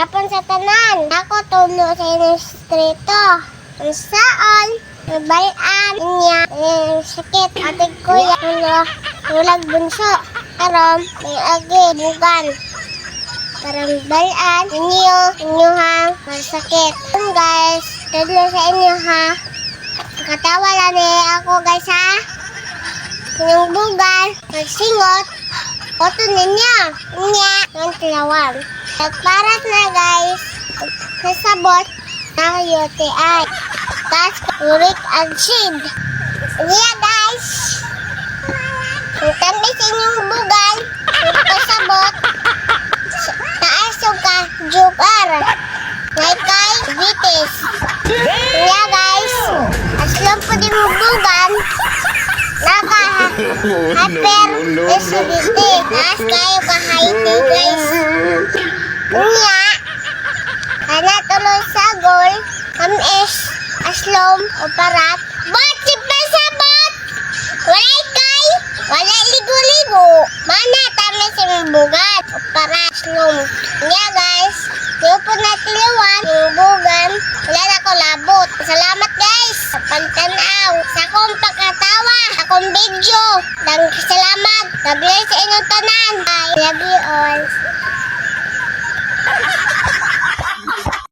Hapon sa tanan. Ako tulo sa inyong streto. Ang saan, bayan niya, eh, sakit, ating kuya, ulo, ulag bunso. Karon, may agi, bugan. Karang bayan, inyo, inyuhang masakit. Yun guys, tulo sa inyo ha. Katawa lang eh ako guys ha. Yung bugan, magsingot, Oto ninyo. Nya. Yung tilawan. Nagparat na guys. Kasabot ng UTI. Tapos uric acid. Nya guys. Ang tamis inyong bugal. Yung kasabot. Naasog ka. Jupar. Ngay kay Vitis. Nya guys. Aslong po din mo bugan. Naka hyper acidity. Taas kayo guys. Unya, kana tuloy sa goal, kamis, aslom, o parat. Bot, si pasabot! Walay kay, walay ligo-ligo. Mana, tama si bugat, o parat, aslom. Unya guys, yung po na tiliwan, yung bugan, wala na ko labot. Salamat guys, sa pagtanaw, sa akong pagkatawa, akong video. Dang salamat. God bless sa inyong tanan. I love you all.